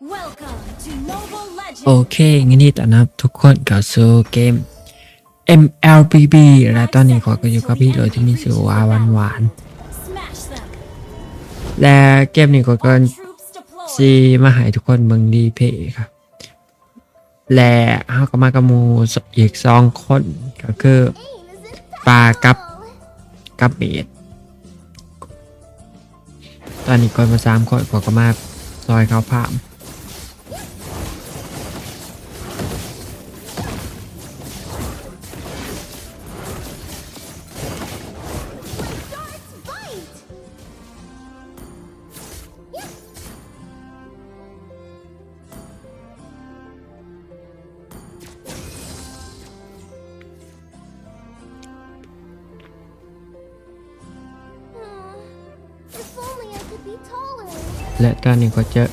Welcome to Mobile โอ Legends. เคงั้นนี่ต้อนรับทุกคนเข้าสู่เกม MLBB และตอนนี้ขอก็อยู่กับพี่เลยที่มีชื่อว่าหวานหวาน Smash them. ๆและเกมนี้ก็ก็ Troops ซี deployed. มาให้ทุกคนเบิ่งดีเพย์ครับ และเฮาก็มากับหมูอีกสองคนก็คือปลากับกับเบดตอนนี้ก่อนมาสามคนขอก็มาซอยเขาพาม และตอนนี้ก็เจอ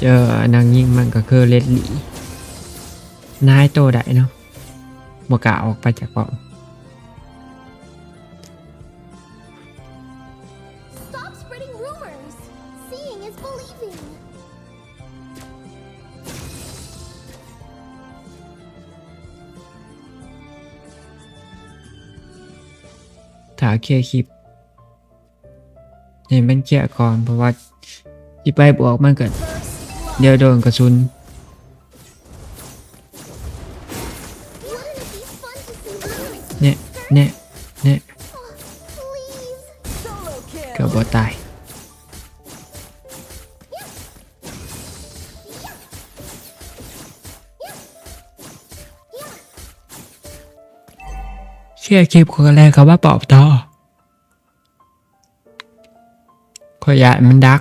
เจอนางยิ่งมันก็คือเลดลี่นายโตได้เนาะบกล้าออกไปจากเกาะ Stop spreading rumors. Seeing is believing. ถาเคลียร์คลิปเห็นมันเคลียร์ก่อนเพราะว่า ที่ไปบวกมันกิด First เดี๋ยวโดนกระสุนเนี่ยเนี่ยเนี่ยกือบ kill. บ่ตายเชื่อคลิปคนแรกเขาว่าปอบทอขอยะมันดัก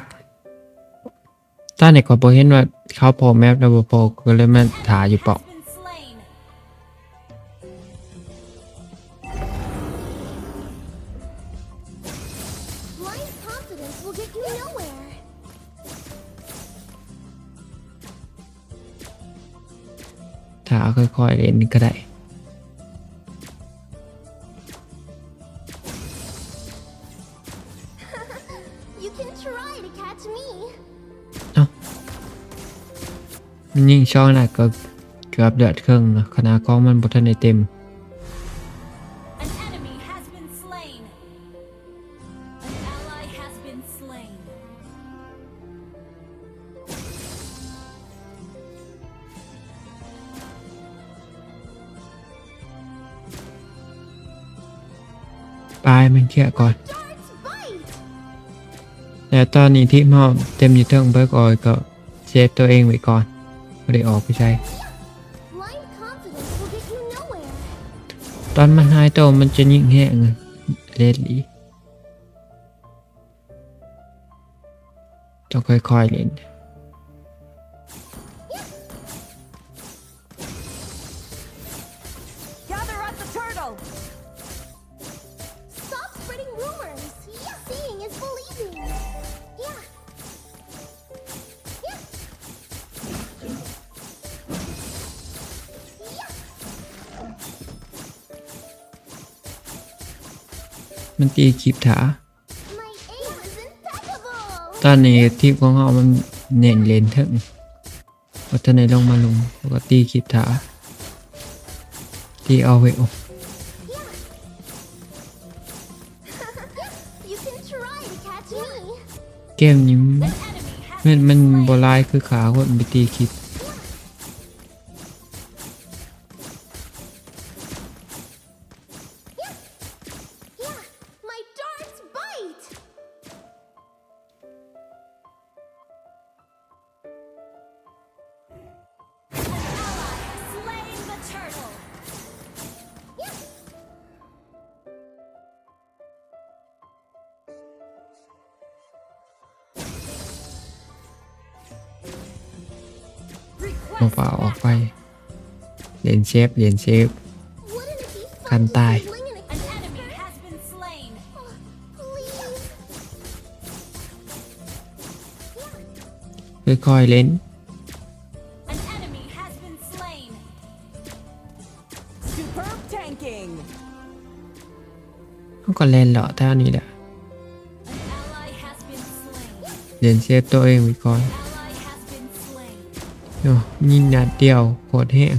ตอนนี้ก็บอเห็นว่าเขาโผล่แมปแล้วบ่โผล่ก็เลยมาถ่ายอยู่ปอก Has been slain. Blind confidence will get you nowhere. ถ่าค่อยๆเล่นก็ได้ มันยิ่งช่องน่ะก็เกือบเดือดครึ่งนะขนาดกล้องมันบทันได้เต็ม An enemy has been slain. An ally has been slain. ปลายมันเคลียร์ก่อน Darts bite. แต่ตอนนี้ที่มอบเต็มอยู่เทิงเบิร์กออยก็เซฟตัวเองไว้ก่อน ไม่ได้ออกไปใช้ Blind confidence will get you nowhere. ตอนมันหายตัวมันจะยิ่งแห้งเลดลีต้องค่อยๆเล่น มันตีคลิปถา My aim is impeccable. ตอนนี้ทีมของเรามันเน่นเลนเถิงวัฒนในลงมาลงแล้วก็ตีคลิปถาตีเอาไว้ออก You can try to catch me. เกมนี้ An enemy has มัน been มัน slain. บลายคือขาคนไปตีคลิป มาเปล่าออกไปเหรียญเชฟเหรียญเเนาะยินนัดเดียวโคตรแห้ง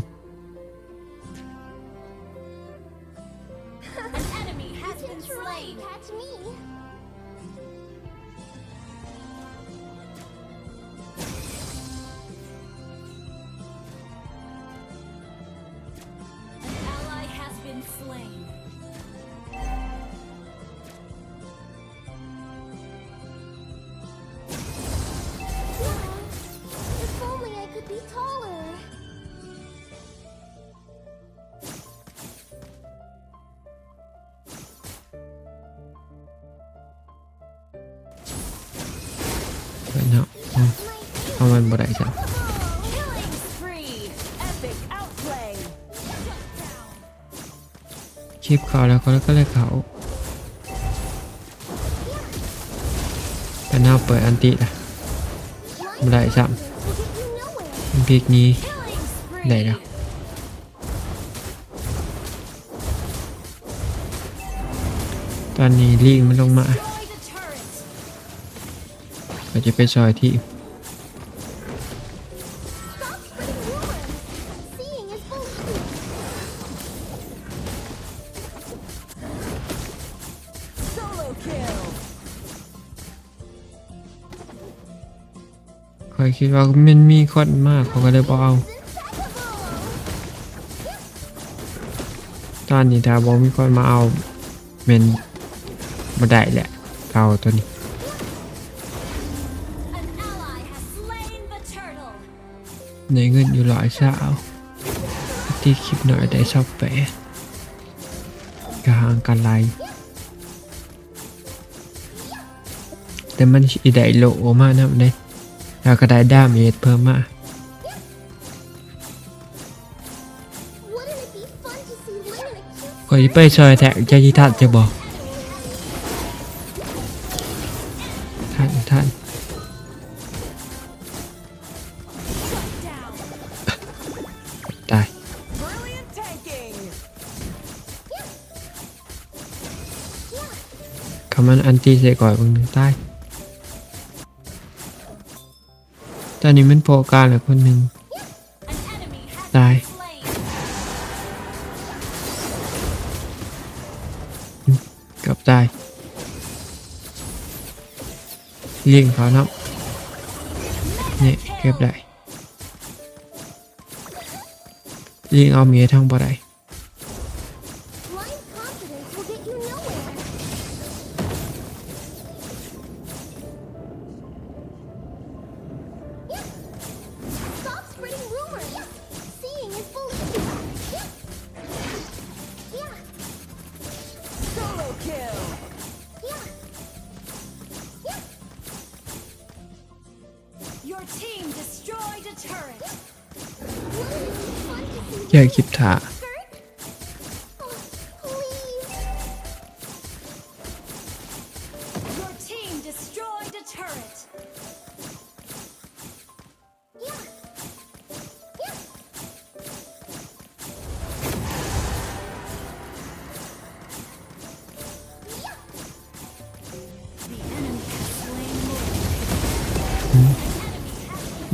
เพิ่นเนาะอืม My เอามันบ่ได้จ้ะ Killing spree. Epic outplay. Shut down. คลิปเขาแล้วก็แล้วก็เลยเขาแต่น่าเปิดอันติละ life บ่ได้จ้ะ will get you nowhere. มันพีกนี้ Killing spree. ไหนล่ะตอนนี้ลิงมันลงมา Destroy the turret. ก็จะไปซอยที่คอยคิดว่ามันมีคนมากเขาก็เลยบอกเอาตอนนี้ถ้าบอกมีคนมาเอาเมนบ่ได้แหละเอาตัวนี้ นเงินอยู่หลายสาวที่คลิปหน่อยได้ชอบแปะกห่างกันไลายแต่มันสิได้โลมากนะเนี่ยแล้วก็ได้ดาเมจเพิ่มมา Wouldn't it be fun to see Lynn in a cute คอยไปซอยแท็กจะยิทัดจะบอก ตีใส่ก่อยบางหนึ่งใต้ตอนนี้มันโปรการเหลือคนหนึ่ง An enemy has Die. been slain. เกับตายเลี้ยงเขาเนาะเนี่ยเก็บได้เลี้ยงเอาเมียทั้งบ่ได้ อย่าคิดถา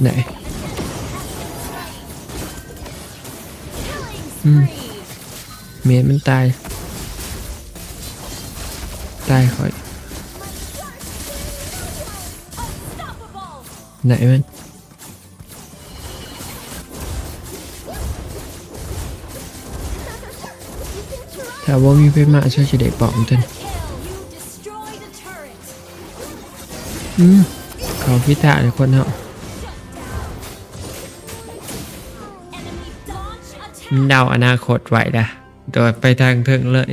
ไหน Killing Hmm. spree. เมียมันตาย ตายคอยไหนมันถ้าว่ามีไปมาช่วยจะได้ปอมตันอืมเขาพิธาเลยคนเนาะ เดาอนาคตไว้ละโดยไปทางเทิงเลย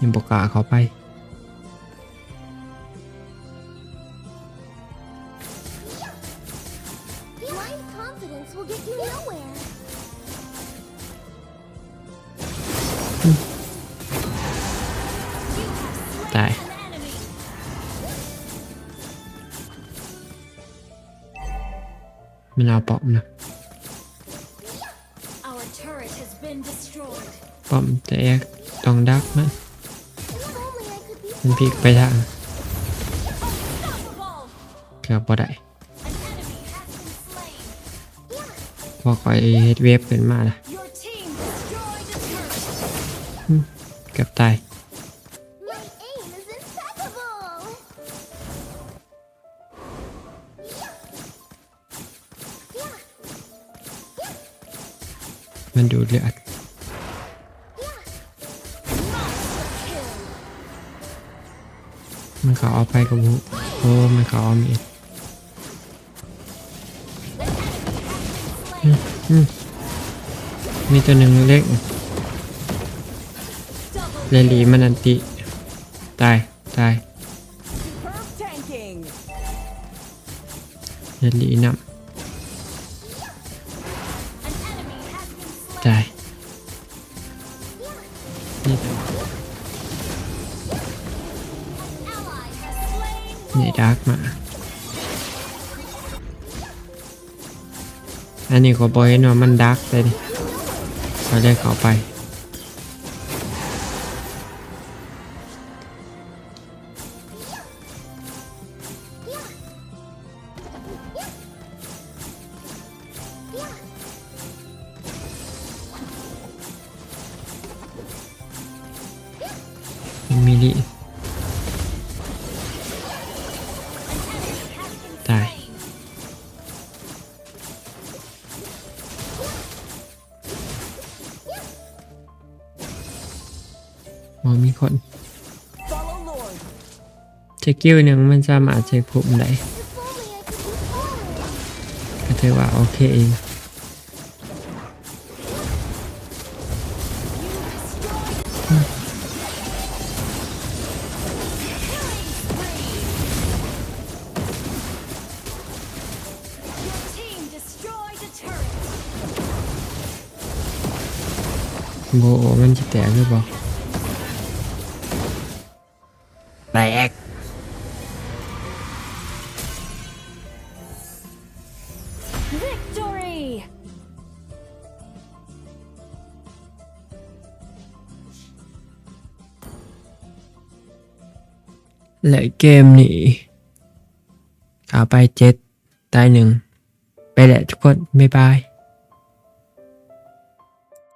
ยังบอกกล้าเขาไป Blind confidence will get you nowhere. You have slain Die. an enemy. มันเอาปอมนะ ปอมแตกต้องดักมัน If only I could be มันพลิกไปทาง Unstoppable. เกือบบ่ได้ An enemy has been slain. พอคอยเฮ็ดเวฟขึ้นมาละ Your team destroyed a turret. เกือบตาย มันดูดเลือดมันขาเอาไปกับบุโอ้มันขาเอามีมีตัวหนึ่งเล็กเลลีมันอันติ ตาย ตายเลลีน An มาอันนี้ก็บอยเห็นว่ามันดาร์กเลยดิเขาเรียเขาไปมิลิ คนคิวหนึ่งมันสามารถใช้พุ่มได้ก็ถือว่าโอเคเองโบมันจะแตกหรือเปล่า และเกมนี้ข่าวไปเจ็ดตายหนึ่ง ไปแหละทุกคน บ๊ายบาย